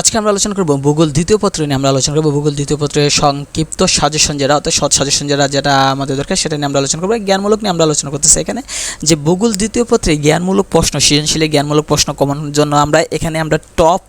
আজকে আমরা আলোচনা করব ভূগোল দ্বিতীয় পত্র নিয়ে। আমরা আলোচনা করব ভূগোল দ্বিতীয় পত্রের সংক্ষিপ্ত সাজেশন যারা, অর্থাৎ সৎ সাজেশন যারা, যেটা আমাদের দরকার, সেটা নিয়ে আমরা আলোচনা করব। জ্ঞানমূলক নিয়ে আমরা আলোচনা করতেছি এখানে। যে ভূগোল দ্বিতীয় পত্রে জ্ঞানমূলক প্রশ্ন, সৃজনশীল জ্ঞানমূলক প্রশ্ন কমানোর জন্য আমরা এখানে আমরা টপ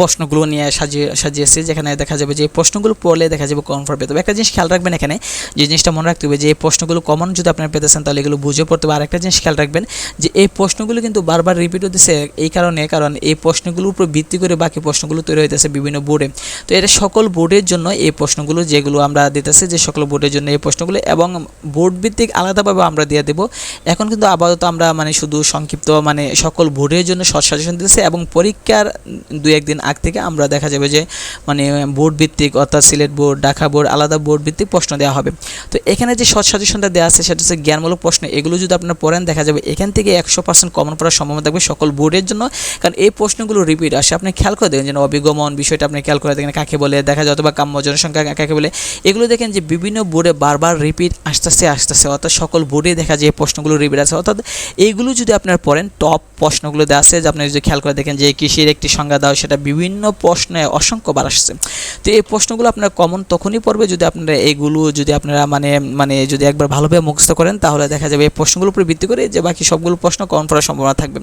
প্রশ্নগুলো নিয়ে সাজিয়ে, সাজিয়েছি, যেখানে দেখা যাবে যে প্রশ্নগুলো পড়লে দেখা যাবে কনফার্ম পেতে হবে একটা জিনিস খেয়াল রাখবেন এখানে, যে জিনিসটা মনে রাখতে হবে যে এই প্রশ্নগুলো কমন যদি আপনারা পেতেছেন, তাহলে এগুলো বুঝে পড়তে হবে। আর একটা জিনিস খেয়াল রাখবেন যে এই প্রশ্নগুলো কিন্তু বারবার রিপিট হতেছে এই কারণে, কারণ এই প্রশ্নগুলোর উপর ভিত্তি করে বাকি প্রশ্নগুলো তৈরি হইতেছে বিভিন্ন বোর্ডে তো এটা সকল বোর্ডের জন্য এই প্রশ্নগুলো যেগুলো আমরা দিতেছি, যে সকল বোর্ডের জন্য এই প্রশ্নগুলো, এবং বোর্ড ভিত্তিক আলাদাভাবে আমরা দিয়ে দেবো। এখন কিন্তু আপাতত আমরা মানে শুধু সংক্ষিপ্ত মানে সকল বোর্ডের জন্য শর্ট সাজেশন দিতেছি, এবং পরীক্ষার দু একদিন আগ থেকে আমরা দেখা যাবে যে মানে বোর্ড ভিত্তিক অর্থাৎ সিলেট বোর্ড, ঢাকা বোর্ড, আলাদা বোর্ড ভিত্তিক প্রশ্ন দেওয়া হবে। তো এখানে যে শর্ট সাজেশনটা দেওয়া আছে, সেটা হচ্ছে জ্ঞানমূলক প্রশ্ন। এগুলো যদি আপনারা পড়েন, দেখা যাবে এখান থেকে একশো পার্সেন্ট কমন পড়ার সম্ভাবনা থাকবে সকল বোর্ডের জন্য। কারণ এই প্রশ্নগুলো রিপিট আসে। আপনি খেয়াল করে দেখেন যেন অবিগমন বিষয়টা আপনি খেয়াল করে দেখেন, কাকে বলে, দেখা যায় অথবা কাম্য জনসংখ্যা কাকে বলে। এগুলো দেখেন যে বিভিন্ন বোর্ডে বারবার রিপিট আসতেছে আসতেছে। অর্থাৎ সকল বোর্ডে দেখা যায় প্রশ্নগুলো রিপিট আছে অর্থাৎ এইগুলো যদি আপনারা পড়েন টপ প্রশ্নগুলো দেওয়া আছে। যে আপনি যদি খেয়াল করে দেখেন যে কৃষির একটি সংজ্ঞা দাও, সেটা বিভিন্ন প্রশ্নে অসংখ্যবার আসছে। তো এই প্রশ্নগুলো আপনার কমন তখনই পড়বে যদি আপনারা এইগুলো যদি আপনারা মানে মানে যদি একবার ভালোভাবে মুখস্থ করেন, তাহলে দেখা যাবে এই প্রশ্নগুলোর উপর ভিত্তি করে যে বাকি সবগুলো প্রশ্ন কমন পড়ার সম্ভাবনা থাকবে।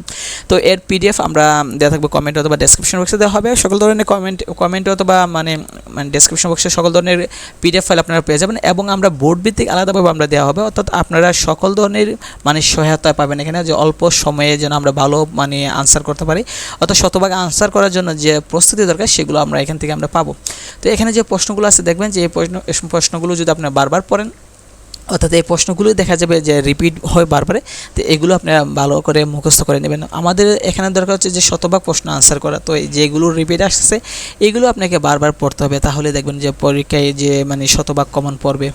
তো এর পিডিএফ আমরা দেওয়া থাকবে কমেন্ট অথবা ডেসক্রিপশন বক্সে দেওয়া হবে। সকল ধরনের কমেন্ট কমেন্ট অথবা মানে মানে ডেসক্রিপশন বক্সে সকল ধরনের পিডিএফ ফাইল আপনারা পেয়ে যাবেন এবং আমরা বোর্ড ভিত্তিক আলাদাভাবে আমরা দেওয়া হবে। অর্থাৎ আপনারা সকল ধরনের মানে সহায়তা পাবেন এখানে যে অল্প সময়ে যেন আমরা ভালো মানে আনসার করতে পারি। অর্থাৎ শতভাগ আনসার করার জন্য যে প্রস্তুতি দরকার, সেগুলো আমরা এখান থেকে আমরা পাবো। তো এখানে যে প্রশ্নগুলো আছে, দেখবেন যে এই প্রশ্ন প্রশ্নগুলো যদি আপনি বারবার পড়েন, অর্থাৎ এই প্রশ্নগুলো দেখা যাবে যে রিপিট হয় বারবারে, তো এগুলো আপনারা ভালো করে মুখস্থ করে নেবেন। আমাদের এখানে দরকার হচ্ছে যে শতভাগ প্রশ্ন আনসার করা। তো যেগুলো রিপিট আসছে, এগুলো আপনাকে বারবার পড়তে হবে। তাহলে দেখবেন যে পরীক্ষায় যে মানে শতভাগ কমন পড়বে।